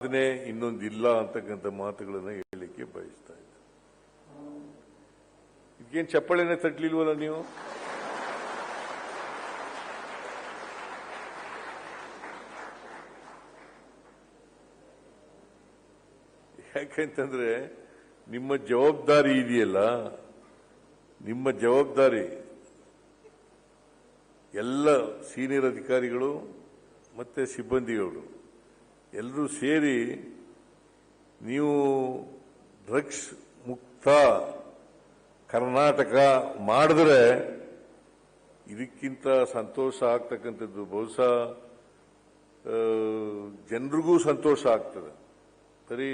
ಸಾಧನೆ ಇನ್ನೊಂದಿಲ್ಲ ಅಂತಕ್ಕಂಥ ಮಾತುಗಳನ್ನ ಹೇಳಲಿಕ್ಕೆ ಬಯಸ್ತಾ ಇದ್ದೆ. ಇದಕ್ಕೇನು ಚಪ್ಪಳೆನೆ ತಟ್ಲಿಲ್ವಲ್ಲ ನೀವು? ಯಾಕೆಂತಂದ್ರೆ ನಿಮ್ಮ ಜವಾಬ್ದಾರಿ ಇದೆಯಲ್ಲ, ನಿಮ್ಮ ಜವಾಬ್ದಾರಿ ಎಲ್ಲ ಸೀನಿಯರ್ ಅಧಿಕಾರಿಗಳು ಮತ್ತೆ ಸಿಬ್ಬಂದಿಗಳು ಎಲ್ಲರೂ ಸೇರಿ ನೀವು ಡ್ರಗ್ಸ್ ಮುಕ್ತ ಕರ್ನಾಟಕ ಮಾಡಿದ್ರೆ ಇದಕ್ಕಿಂತ ಸಂತೋಷ ಆಗ್ತಕ್ಕಂಥದ್ದು ಬಹುಶಃ ಜನರಿಗೂ ಸಂತೋಷ ಆಗ್ತದೆ. ಸರಿ,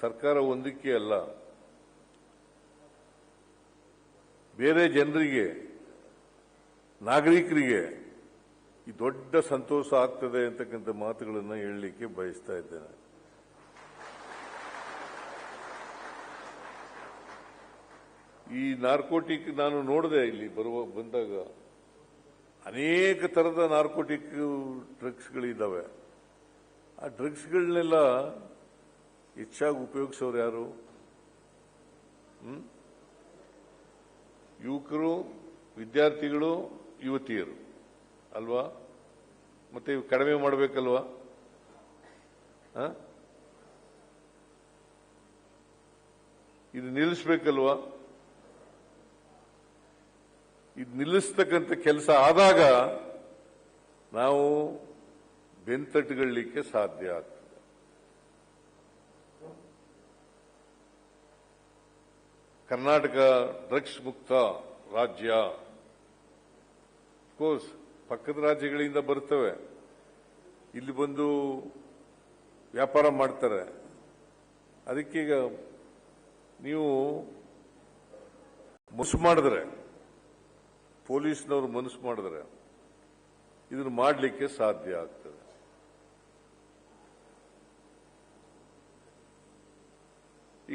ಸರ್ಕಾರ ಒಂದಕ್ಕೆ ಅಲ್ಲ. ಬೇರೆ ಜನರಿಗೆ, ನಾಗರಿಕರಿಗೆ ಈ ದೊಡ್ಡ ಸಂತೋಷ ಆಗ್ತದೆ ಅಂತಕ್ಕಂಥ ಮಾತುಗಳನ್ನು ಹೇಳಲಿಕ್ಕೆ ಬಯಸ್ತಾ ಇದ್ದೇನೆ. ಈ ನಾರ್ಕೋಟಿಕ್ ನಾನು ನೋಡಿದೆ ಇಲ್ಲಿ ಬರುವ, ಬಂದಾಗ ಅನೇಕ ತರದ ನಾರ್ಕೋಟಿಕ್ ಡ್ರಗ್ಸ್ಗಳಿದ್ದಾವೆ ಆ ಡ್ರಗ್ಸ್ಗಳನ್ನೆಲ್ಲ ಹೆಚ್ಚಾಗಿ ಉಪಯೋಗಿಸೋರು ಯಾರು? ಯುವಕರು, ವಿದ್ಯಾರ್ಥಿಗಳು, ಯುವತಿಯರು. ಅಲ್ವಾ? ಮತ್ತೆ ಇವು ಕಡಿಮೆ ಮಾಡಬೇಕಲ್ವಾ? ಇದು ನಿಲ್ಲಿಸ್ಬೇಕಲ್ವಾ? ಇದು ನಿಲ್ಲಿಸ್ತಕ್ಕಂಥ ಕೆಲಸ ಆದಾಗ ನಾವು ಬೆಂತಟ್ಟುಕೊಳ್ಳಲಿಕ್ಕೆ ಸಾಧ್ಯ ಆಗ್ತದೆ. ಕರ್ನಾಟಕ ಡ್ರಗ್ಸ್ ಮುಕ್ತ ರಾಜ್ಯ. ಕೋರ್ಸ್ ಪಕ್ಕದ ರಾಜ್ಯಗಳಿಂದ ಬರ್ತವೆ. ಇಲ್ಲಿ ಬಂದು ವ್ಯಾಪಾರ ಮಾಡ್ತಾರೆ. ಅದಕ್ಕೀಗ ನೀವು ಮನಸ್ಸು ಮಾಡಿದ್ರೆ, ಪೊಲೀಸ್ನವರು ಮನಸ್ಸು ಮಾಡಿದ್ರೆ ಇದನ್ನು ಮಾಡಲಿಕ್ಕೆ ಸಾಧ್ಯ ಆಗ್ತದೆ.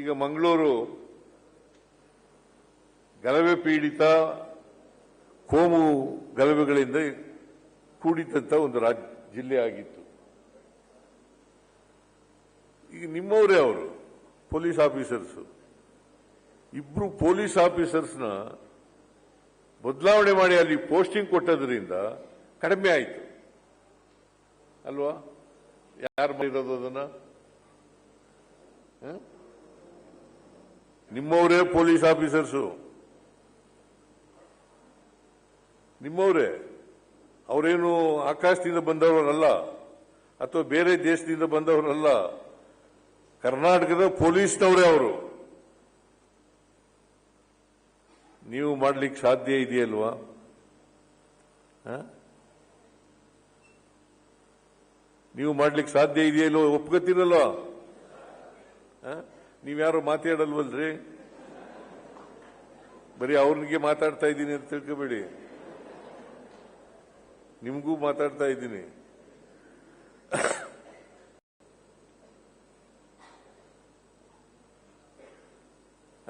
ಈಗ ಮಂಗಳೂರು ಗಲಭೆ ಪೀಡಿತ ಕೋಮು ಗಲಭೆಗಳಿಂದ ಕೂಡಿದಂತ ಒಂದು ರಾಜ್ಯ ಜಿಲ್ಲೆ ಆಗಿತ್ತು. ಈಗ ನಿಮ್ಮವರೇ ಅವರು, ಪೊಲೀಸ್ ಆಫೀಸರ್ಸ್. ಇಬ್ರು ಪೊಲೀಸ್ ಆಫೀಸರ್ಸ್ನ ಬದಲಾವಣೆ ಮಾಡಿ ಅಲ್ಲಿ ಪೋಸ್ಟಿಂಗ್ ಕೊಟ್ಟದ್ರಿಂದ ಕಡಿಮೆ ಆಯಿತು. ಅಲ್ವಾ? ಯಾರು ಮಾಡಿರೋದು ಅದನ್ನ? ನಿಮ್ಮವರೇ ಪೊಲೀಸ್ ಆಫೀಸರ್ಸು. ನಿಮ್ಮವರೇ? ಅವರೇನು ಆಕಾಶದಿಂದ ಬಂದವರಲ್ಲ ಅಥವಾ ಬೇರೆ ದೇಶದಿಂದ ಬಂದವರಲ್ಲ, ಕರ್ನಾಟಕದ ಪೊಲೀಸ್ನವರೇ ಅವರು. ನೀವು ಮಾಡಲಿಕ್ಕೆ ಸಾಧ್ಯ ಇದೆಯಲ್ವಾ? ನೀವು ಮಾಡ್ಲಿಕ್ಕೆ ಸಾಧ್ಯ ಇದೆಯಲ್ಲೋ ಒಪ್ಕೋತೀರಲ್ವಾ? ನೀವ್ಯಾರು ಮಾತಾಡಲ್ವಲ್ರಿ ಬರೀ ಅವ್ರಿಗೆ ಮಾತಾಡ್ತಾ ಇದ್ದೀನಿ ಅಂತ ತಿಳ್ಕೊಬೇಡಿ. ನಿಮಗೂ ಮಾತಾಡ್ತಾ ಇದ್ದೀನಿ.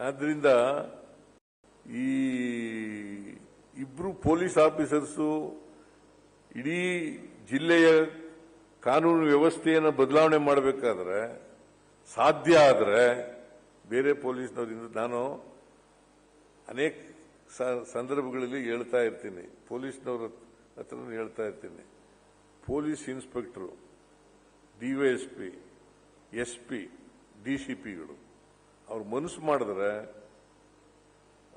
ಆದ್ರಿಂದ ಈ ಇಬ್ರು ಪೊಲೀಸ್ ಆಫೀಸರ್ಸು ಇಡೀ ಜಿಲ್ಲೆಯ ಕಾನೂನು ವ್ಯವಸ್ಥೆಯನ್ನು ಬದಲಾವಣೆ ಮಾಡಬೇಕಾದ್ರೆ ಸಾಧ್ಯ ಆದರೆ ಬೇರೆ ಪೊಲೀಸ್ನವರಿಂದ ನಾನು ಅನೇಕ ಸಂದರ್ಭಗಳಲ್ಲಿ ಹೇಳ್ತಾ ಇರ್ತೀನಿ. ಪೊಲೀಸ್ನವ್ರ ಹತ್ರ ಹೇಳ್ತಾ ಇರ್ತೀನಿ. Police inspector DYSP S P D C ಪಿಗಳು ಅವ್ರು ಮನಸ್ಸು ಮಾಡಿದ್ರೆ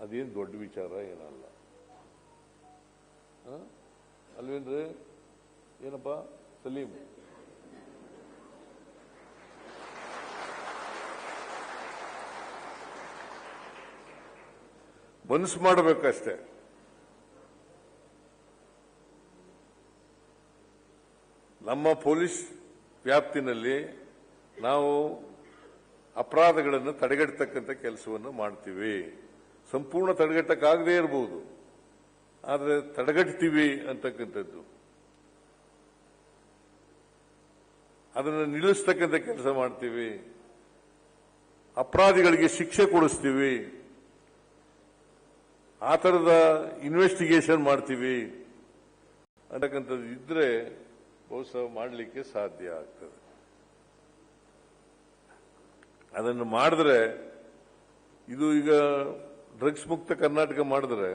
ಅದೇನು ದೊಡ್ಡ ವಿಚಾರ ಏನಲ್ಲ? ಅಲ್ವೇನ್ರಿ? ಏನಪ್ಪ? ಸಲೀಮ್. ಮನಸ್ಸು ಮಾಡಬೇಕಷ್ಟೇ. ನಮ್ಮ ಪೊಲೀಸ್ ವ್ಯಾಪ್ತಿನಲ್ಲಿ ನಾವು ಅಪರಾಧಗಳನ್ನು ತಡೆಗಟ್ಟತಕ್ಕಂಥ ಕೆಲಸವನ್ನು ಮಾಡ್ತೀವಿ. ಸಂಪೂರ್ಣ ತಡೆಗಟ್ಟಕ್ಕಾಗದೇ ಇರಬಹುದು ಆದರೆ ತಡೆಗಟ್ತೀವಿ ಅಂತಕ್ಕಂಥದ್ದು. ಅದನ್ನು ನಿಲ್ಲಿಸ್ತಕ್ಕಂಥ ಕೆಲಸ ಮಾಡ್ತೀವಿ. ಅಪರಾಧಿಗಳಿಗೆ ಶಿಕ್ಷೆ ಕೊಡಿಸ್ತೀವಿ. ಆ ಥರದ ಇನ್ವೆಸ್ಟಿಗೇಷನ್ ಮಾಡ್ತೀವಿ. ಅಂತಕ್ಕಂಥದ್ದು ಇದ್ರೆ ಬಹುಶಃ ಮಾಡಲಿಕ್ಕೆ ಸಾಧ್ಯ ಆಗ್ತದೆ. ಅದನ್ನು ಮಾಡಿದ್ರೆ, ಇದು ಈಗ ಡ್ರಗ್ಸ್ ಮುಕ್ತ ಕರ್ನಾಟಕ ಮಾಡಿದ್ರೆ,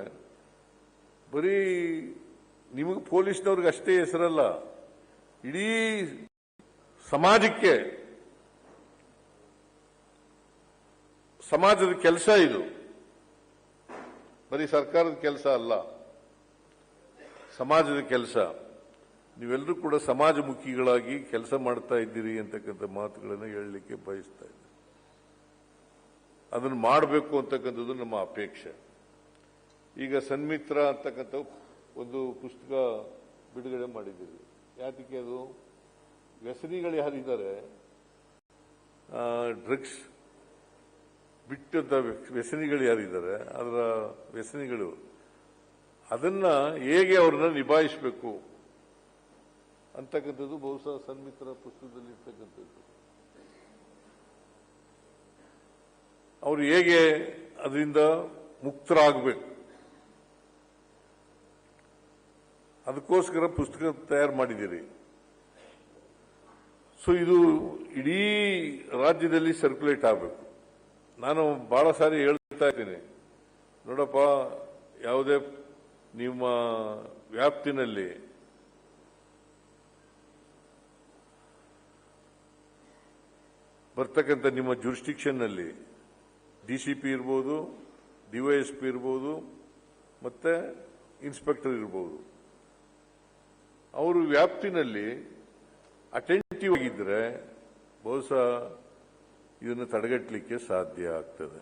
ಬರೀ ನಿಮಗೆ ಪೊಲೀಸ್ನವ್ರಿಗೆ ಅಷ್ಟೇ ಹೆಸರಲ್ಲ, ಇಡೀ ಸಮಾಜಕ್ಕೆ, ಸಮಾಜದ ಕೆಲಸ ಇದು. ಬರೀ ಸರ್ಕಾರದ ಕೆಲಸ ಅಲ್ಲ, ಸಮಾಜದ ಕೆಲಸ. ನೀವೆಲ್ಲರೂ ಕೂಡ ಸಮಾಜಮುಖಿಗಳಾಗಿ ಕೆಲಸ ಮಾಡ್ತಾ ಇದ್ದೀರಿ ಅಂತಕ್ಕಂಥ ಮಾತುಗಳನ್ನು ಹೇಳಲಿಕ್ಕೆ ಬಯಸ್ತಾ ಇದ್ದೀನಿ ಅದನ್ನು ಮಾಡಬೇಕು ಅಂತಕ್ಕಂಥದ್ದು ನಮ್ಮ ಅಪೇಕ್ಷೆ. ಈಗ ಸನ್ಮಿತ್ರ ಅಂತಕ್ಕಂಥ ಒಂದು ಪುಸ್ತಕ ಬಿಡುಗಡೆ ಮಾಡಿದ್ದೀರಿ ಯಾತಕ್ಕೆ ಅದು? ವ್ಯಸನಿಗಳು ಯಾರಿದ್ದಾರೆ? ಡ್ರಗ್ಸ್ ಬಿಟ್ಟಂಥ ವ್ಯಸನಿಗಳು ಯಾರಿದ್ದಾರೆ? ಅದರ ವ್ಯಸನಿಗಳು. ಅದನ್ನ ಹೇಗೆ ಅವ್ರನ್ನ ನಿಭಾಯಿಸಬೇಕು? ಅಂತಕ್ಕಂಥದ್ದು ಬಹುಶಃ ಸನ್ಮಿತ್ರ ಪುಸ್ತಕದಲ್ಲಿ ಇರ್ತಕ್ಕಂಥದ್ದು ಅವರು ಹೇಗೆ ಅದರಿಂದ ಮುಕ್ತರಾಗಬೇಕು? ಅದಕ್ಕೋಸ್ಕರ ಪುಸ್ತಕ ತಯಾರು ಮಾಡಿದ್ದೀರಿ. ಸೊ, ಇದು ಇಡೀ ರಾಜ್ಯದಲ್ಲಿ ಸರ್ಕ್ಯುಲೇಟ್ ಆಗಬೇಕು. ನಾನು ಬಹಳ ಸಾರಿ ಹೇಳ್ತಾ ಇದ್ದೀನಿ. ನೋಡಪ್ಪ, ಯಾವುದೇ ನಿಮ್ಮ ವ್ಯಾಪ್ತಿನಲ್ಲಿ ಬರ್ತಕ್ಕಂಥ ನಿಮ್ಮ ಜುರಿಸ್ಟಿಕ್ಷನ್ನಲ್ಲಿ ಡಿಸಿಪಿ ಇರ್ಬೋದು ಡಿವೈಎಸ್ಪಿ ಇರ್ಬೋದು, ಮತ್ತೆ ಇನ್ಸ್ಪೆಕ್ಟರ್ ಇರ್ಬೋದು. ಅವರು ವ್ಯಾಪ್ತಿನಲ್ಲಿ ಅಟೆಂಟಿವ್ ಆಗಿದ್ರೆ ಬಹುಶಃ ಇದನ್ನು ತಡೆಗಟ್ಟಲಿಕ್ಕೆ ಸಾಧ್ಯ ಆಗ್ತದೆ.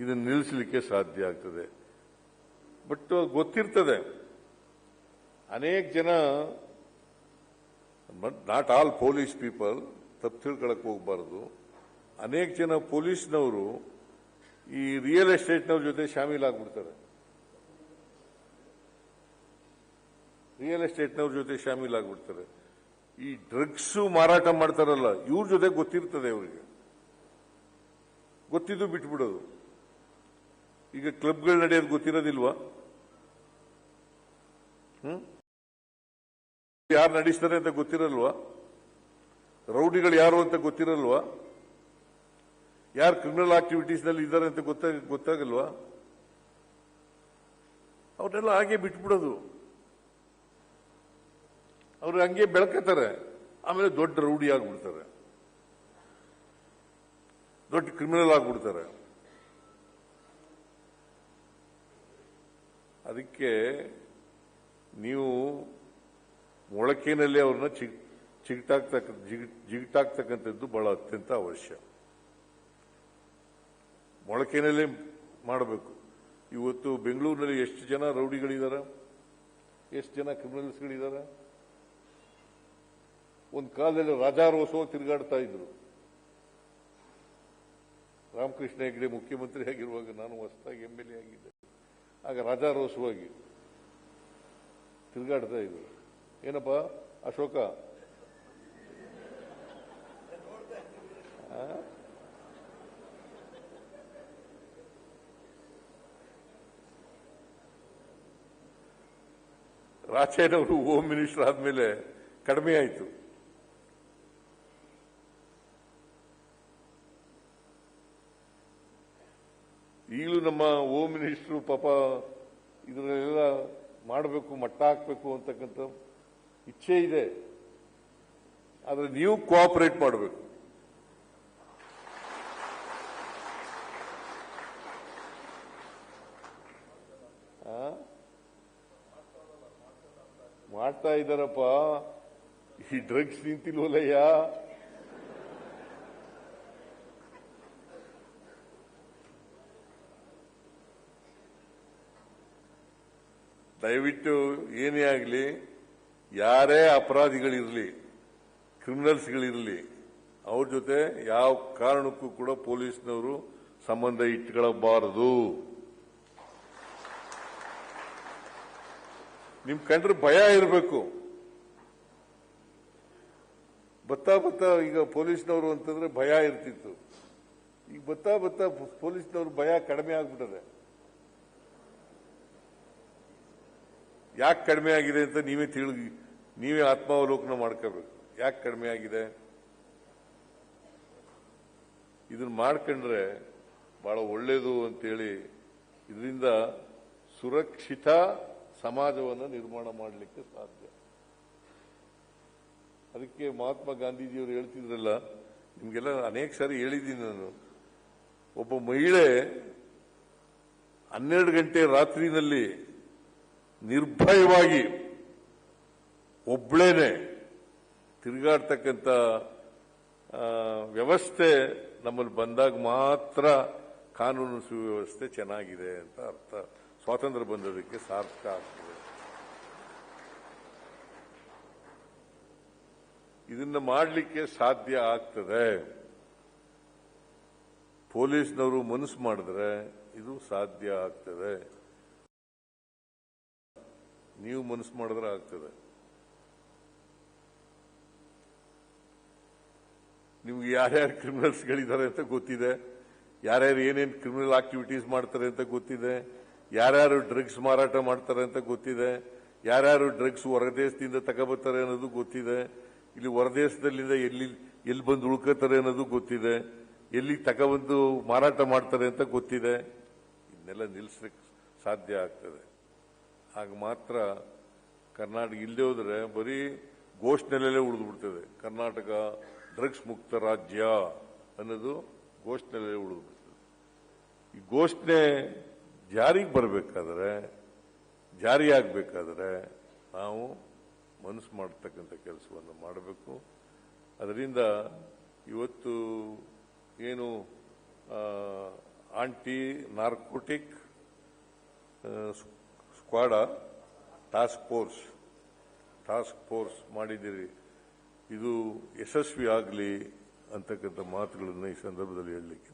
ಇದನ್ನು ನಿಲ್ಲಿಸಲಿಕ್ಕೆ ಸಾಧ್ಯ ಆಗ್ತದೆ. ಬಟ್ ಗೊತ್ತಿರ್ತದೆ, ಅನೇಕ ಜನ ನಾಟ್ ಆಲ್ ಪೊಲೀಸ್ ಪೀಪಲ್ ತಪ್ಪು ತಿಳ್ಕೊಳಕ್ಕೆ ಹೋಗಬಾರದು. ಅನೇಕ ಜನ ಪೊಲೀಸ್ನವರು ಈ ರಿಯಲ್ ಎಸ್ಟೇಟ್ನವ್ರ ಜೊತೆ ಶಾಮೀಲಾಗ್ಬಿಡ್ತಾರೆ ರಿಯಲ್ ಎಸ್ಟೇಟ್ನವ್ರ ಜೊತೆ ಶಾಮೀಲಾಗ್ಬಿಡ್ತಾರೆ ಈ ಡ್ರಗ್ಸ್ ಮಾರಾಟ ಮಾಡ್ತಾರಲ್ಲ, ಇವ್ರ ಜೊತೆ ಗೊತ್ತಿರ್ತದೆ ಅವರಿಗೆ. ಗೊತ್ತಿದ್ದು ಬಿಟ್ಬಿಡೋದು. ಈಗ ಕ್ಲಬ್ಗಳು ನಡೆಯೋದು ಗೊತ್ತಿರೋದಿಲ್ವಾ? ಹ್ಮ್? ಯಾರು ನಡೆಸ್ತಾರೆ ಅಂತ ಗೊತ್ತಿರಲ್ವಾ? ರೌಡಿಗಳು ಯಾರು ಅಂತ ಗೊತ್ತಿರಲ್ವಾ? ಯಾರು ಕ್ರಿಮಿನಲ್ ಆಕ್ಟಿವಿಟೀಸ್ನಲ್ಲಿ ಇದ್ದಾರೆ ಅಂತ ಗೊತ್ತಾಗ ಗೊತ್ತಾಗಲ್ವಾ? ಅವ್ರನ್ನೆಲ್ಲ ಹಾಗೆ ಬಿಟ್ಬಿಡೋದು. ಅವ್ರು ಹಂಗೆ ಬೆಳ್ಕತಾರೆ. ಆಮೇಲೆ ದೊಡ್ಡ ರೌಡಿ ಆಗ್ಬಿಡ್ತಾರೆ. ದೊಡ್ಡ ಕ್ರಿಮಿನಲ್ ಆಗ್ಬಿಡ್ತಾರೆ. ಅದಕ್ಕೆ ನೀವು ಮೊಳಕೆನಲ್ಲಿ ಅವ್ರನ್ನ ಚಿಗ್ ಚಿಗಟಾಕ್ತಕ್ಕ ಜಿಗ್- ಜಿಗಟಾಕ್ತಕ್ಕಂಥದ್ದು ಬಹಳ ಅತ್ಯಂತ ಅವಶ್ಯ. ಮೊಳಕೆನಲ್ಲೇ ಮಾಡಬೇಕು. ಇವತ್ತು ಬೆಂಗಳೂರಿನಲ್ಲಿ ಎಷ್ಟು ಜನ ರೌಡಿಗಳಿದ್ದಾರೆ ಎಷ್ಟು ಜನ ಕ್ರಿಮಿನಲ್ಸ್ಗಳಿದ್ದಾರೆ ಒಂದು ಕಾಲದಲ್ಲಿ ರಾಜಾರೋತ್ಸವ ತಿರುಗಾಡ್ತಾ ಇದ್ರು. ರಾಮಕೃಷ್ಣ ಹೆಗ್ಡೆ ಮುಖ್ಯಮಂತ್ರಿ ಆಗಿರುವಾಗ ನಾನು ಹೊಸದಾಗಿ ಎಂ ಎಲ್ ಎ ಆಗಿದ್ದೆ. ಆಗ ರಾಜಾರೋಸವಾಗಿ ತಿರುಗಾಡ್ತಾ ಇದ್ರು. ಏನಪ್ಪ? ಅಶೋಕ? ಆ? ರಾಚಯ್ಯನವರು ಹೋಮ್ ಮಿನಿಸ್ಟರ್ ಆದ್ಮೇಲೆ ಕಡಿಮೆ ಆಯಿತು. ಈಗಲೂ ನಮ್ಮ ಹೋಮ್ ಮಿನಿಸ್ಟ್ರು ಪಾಪ ಇದನ್ನೆಲ್ಲ ಮಾಡಬೇಕು, ಮಟ್ಟ ಹಾಕಬೇಕು ಅಂತಕ್ಕಂಥ ಇಚ್ಛೆ ಇದೆ. ಆದರೆ ನೀವು ಕೋಆಪರೇಟ್ ಮಾಡಬೇಕು. ಮಾಡ್ತಾ ಇದ್ದಾರಪ್ಪ. ಈ ಡ್ರಗ್ಸ್ ನಿಂತಿಲ್ವಲ್ಲಯ್ಯ? ದಯವಿಟ್ಟು ಏನೇ ಆಗಲಿ ಯಾರೇ ಅಪರಾಧಿಗಳಿರಲಿ ಕ್ರಿಮಿನಲ್ಸ್ಗಳಿರಲಿ ಅವ್ರ ಜೊತೆ ಯಾವ ಕಾರಣಕ್ಕೂ ಕೂಡ ಪೊಲೀಸ್ನವರು ಸಂಬಂಧ ಇಟ್ಕೊಳ್ಳಬಾರದು ನಿಮ್ ಕಂಡ್ರೆ ಭಯ ಇರಬೇಕು. ಬತ್ತಾ ಬತ್ತಾ ಈಗ ಪೊಲೀಸ್ನವರು ಅಂತಂದ್ರೆ ಭಯ ಇರ್ತಿತ್ತು. ಈಗ ಬತ್ತಾ ಬತ್ತಾ ಪೊಲೀಸ್ನವರು ಭಯ ಕಡಿಮೆ ಆಗ್ಬಿಟ್ಟದೆ ಯಾಕೆ ಕಡಿಮೆ ಆಗಿದೆ ಅಂತ ನೀವೇ ತಿಳಿ ನೀವೇ ಆತ್ಮಾವಲೋಕನ ಮಾಡ್ಕೋಬೇಕು. ಯಾಕೆ ಕಡಿಮೆ ಆಗಿದೆ? ಇದನ್ನ ಮಾಡ್ಕೊಂಡ್ರೆ ಬಹಳ ಒಳ್ಳೇದು ಅಂತೇಳಿ ಇದರಿಂದ ಸುರಕ್ಷಿತ ಸಮಾಜವನ್ನು ನಿರ್ಮಾಣ ಮಾಡಲಿಕ್ಕೆ ಸಾಧ್ಯ. ಅದಕ್ಕೆ ಮಹಾತ್ಮ ಗಾಂಧೀಜಿಯವರು ಹೇಳ್ತಿದ್ರಲ್ಲ, ನಿಮಗೆಲ್ಲ ಅನೇಕ ಸಾರಿ ಹೇಳಿದ್ದೀನಿ ನಾನು. ಒಬ್ಬ ಮಹಿಳೆ ಹನ್ನೆರಡು ಗಂಟೆ ರಾತ್ರಿನಲ್ಲಿ ನಿರ್ಭಯವಾಗಿ ಒಬ್ಳೇನೆ ತಿರುಗಾಡ್ತಕ್ಕಂಥ ವ್ಯವಸ್ಥೆ ನಮ್ಮಲ್ಲಿ ಬಂದಾಗ ಮಾತ್ರ ಕಾನೂನು ಸುವ್ಯವಸ್ಥೆ ಚೆನ್ನಾಗಿದೆ ಅಂತ ಅರ್ಥ. ಸ್ವಾತಂತ್ರ್ಯ ಬಂದದಕ್ಕೆ ಸಾರ್ಥಕ ಆಗ್ತದೆ. ಇದನ್ನ ಮಾಡಲಿಕ್ಕೆ ಸಾಧ್ಯ ಆಗ್ತದೆ. ಪೊಲೀಸ್ನವರು ಮನಸ್ಸು ಮಾಡಿದ್ರೆ ಇದು ಸಾಧ್ಯ ಆಗ್ತದೆ. ನೀವು ಮನಸ್ಸು ಮಾಡಿದ್ರೆ ಆಗ್ತದೆ. ನಿಮ್ಗೆ ಯಾರ್ಯಾರು ಕ್ರಿಮಿನಲ್ಸ್ಗಳಿದ್ದಾರೆ ಅಂತ ಗೊತ್ತಿದೆ. ಯಾರ್ಯಾರು ಏನೇನು ಕ್ರಿಮಿನಲ್ ಆಕ್ಟಿವಿಟೀಸ್ ಮಾಡ್ತಾರೆ ಅಂತ ಗೊತ್ತಿದೆ. ಯಾರ್ಯಾರು ಡ್ರಗ್ಸ್ ಮಾರಾಟ ಮಾಡ್ತಾರೆ ಅಂತ ಗೊತ್ತಿದೆ. ಯಾರ್ಯಾರು ಡ್ರಗ್ಸ್ ಹೊರದೇಶದಿಂದ ತಗೋಬರ್ತಾರೆ ಅನ್ನೋದು ಗೊತ್ತಿದೆ. ಇಲ್ಲಿ ಹೊರದೇಶದಲ್ಲಿಂದ ಎಲ್ಲಿ ಎಲ್ಲಿ ಬಂದು ಉಳ್ಕೋತಾರೆ ಅನ್ನೋದು ಗೊತ್ತಿದೆ. ಎಲ್ಲಿ ತಗೊಬಂದು ಮಾರಾಟ ಮಾಡ್ತಾರೆ ಅಂತ ಗೊತ್ತಿದೆ. ಇದನ್ನೆಲ್ಲ ನಿಲ್ಲಿಸ್ಲಿಕ್ಕೆ ಸಾಧ್ಯ ಆಗ್ತದೆ. ಆಗ ಮಾತ್ರ ಕರ್ನಾಟಕ ಇಲ್ಲದೆ ಹೋದರೆ ಬರೀ ಘೋಷಣೆಲ್ಲೇ ಉಳಿದು ಬಿಡ್ತದೆ. ಕರ್ನಾಟಕ ಡ್ರಗ್ಸ್ ಮುಕ್ತ ರಾಜ್ಯ ಅನ್ನೋದು ಘೋಷಣೆಯಲ್ಲಿ ಉಳಿದು ಬಿಡ್ತದೆ ಈ ಘೋಷಣೆ ಜಾರಿಗೆ ಬರಬೇಕಾದ್ರೆ, ಜಾರಿಯಾಗಬೇಕಾದ್ರೆ ನಾವು ಮನಸ್ಸು ಮಾಡತಕ್ಕಂಥ ಕೆಲಸವನ್ನು ಮಾಡಬೇಕು. ಅದರಿಂದ ಇವತ್ತು ಏನು anti narcotic squad, task force task force ಮಾಡಿದ್ದೀರಿ. ಇದು ಯಶಸ್ವಿ ಆಗಲಿ ಅಂತಕ್ಕಂಥ ಮಾತುಗಳನ್ನು ಈ ಸಂದರ್ಭದಲ್ಲಿ ಹೇಳಲಿಕ್ಕೆ.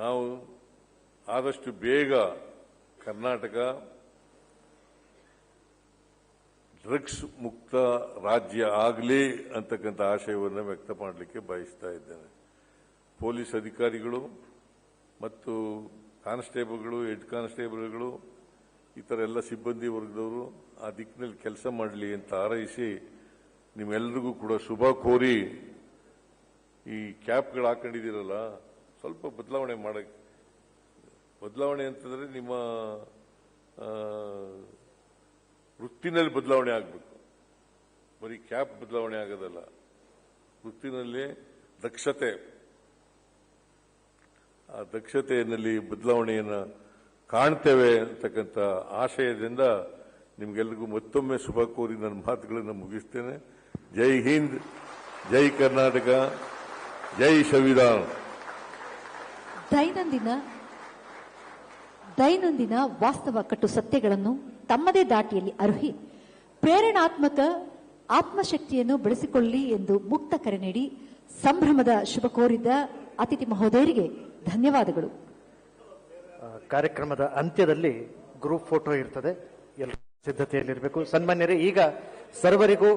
ನಾವು ಆದಷ್ಟು ಬೇಗ ಕರ್ನಾಟಕ ಡ್ರಗ್ಸ್ ಮುಕ್ತ ರಾಜ್ಯ ಆಗಲಿ ಅಂತಕ್ಕಂಥ ಆಶಯವನ್ನು ವ್ಯಕ್ತ ಮಾಡಲಿಕ್ಕೆ ಬಯಸ್ತಾ ಇದ್ದೇನೆ. ಪೊಲೀಸ್ ಅಧಿಕಾರಿಗಳು ಮತ್ತು ಕಾನ್ಸ್ಟೇಬಲ್ಗಳು, ಹೆಡ್ ಕಾನ್ಸ್ಟೇಬಲ್ಗಳು ಥರ ಎಲ್ಲ ಸಿಬ್ಬಂದಿ ವರ್ಗದವರು ಆ ದಿಕ್ಕಿನಲ್ಲಿ ಕೆಲಸ ಮಾಡಲಿ ಅಂತ ಹಾರೈಸಿ ನಿಮ್ಮೆಲ್ಲರಿಗೂ ಕೂಡ ಶುಭ ಕೋರಿ ಈ ಕ್ಯಾಪ್ಗಳು ಹಾಕೊಂಡಿದ್ದೀರಲ್ಲ, ಸ್ವಲ್ಪ ಬದಲಾವಣೆ ಮಾಡಕ್ಕೆ ಬದಲಾವಣೆ ಅಂತಂದರೆ ನಿಮ್ಮ ವೃತ್ತಿನಲ್ಲಿ ಬದಲಾವಣೆ ಆಗಬೇಕು. ಬರೀ ಕ್ಯಾಪ್ ಬದಲಾವಣೆ ಆಗೋದಲ್ಲ, ವೃತ್ತಿನಲ್ಲಿ ದಕ್ಷತೆ ಆ ದಕ್ಷತೆಯಲ್ಲಿ ಬದಲಾವಣೆಯನ್ನು ಕಾಣ್ತೇವೆ ಅಂತಕ್ಕಂಥ ಆಶಯದಿಂದ ನಿಮ್ಗೆಲ್ರಿಗೂ ಮತ್ತೊಮ್ಮೆ ಶುಭ ಕೋರಿ ನನ್ನ ಮಾತುಗಳನ್ನು ಮುಗಿಸ್ತೇನೆ. ಜೈ ಹಿಂದ್, ಜೈ ಕರ್ನಾಟಕ, ಜೈ ಸಂವಿಧಾನ. ದೈನಂದಿನ ದೈನಂದಿನ ವಾಸ್ತವ ಕಟ್ಟು ಸತ್ಯಗಳನ್ನು ತಮ್ಮದೇ ದಾಟಿಯಲ್ಲಿ ಅರುಹಿ, ಪ್ರೇರಣಾತ್ಮಕ ಆತ್ಮಶಕ್ತಿಯನ್ನು ಬೆಳೆಸಿಕೊಳ್ಳಿ ಎಂದು ಮುಕ್ತ ಕರೆ ನೀಡಿ ಸಂಭ್ರಮದ ಶುಭ ಕೋರಿದ ಅತಿಥಿ ಮಹೋದಯರಿಗೆ ಧನ್ಯವಾದಗಳು. ಕಾರ್ಯಕ್ರಮದ ಅಂತ್ಯದಲ್ಲಿ ಗ್ರೂಪ್ ಫೋಟೋ ಇರ್ತದೆ. ಎಲ್ಲ ಸಿದ್ಧತೆಯಲ್ಲಿರಬೇಕು ಸನ್ಮಾನ್ಯರೇ ಈಗ ಸರ್ವರಿಗೂ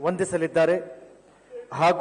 ವಂದಿಸಲಿದ್ದಾರೆ. ಹಾಗೂ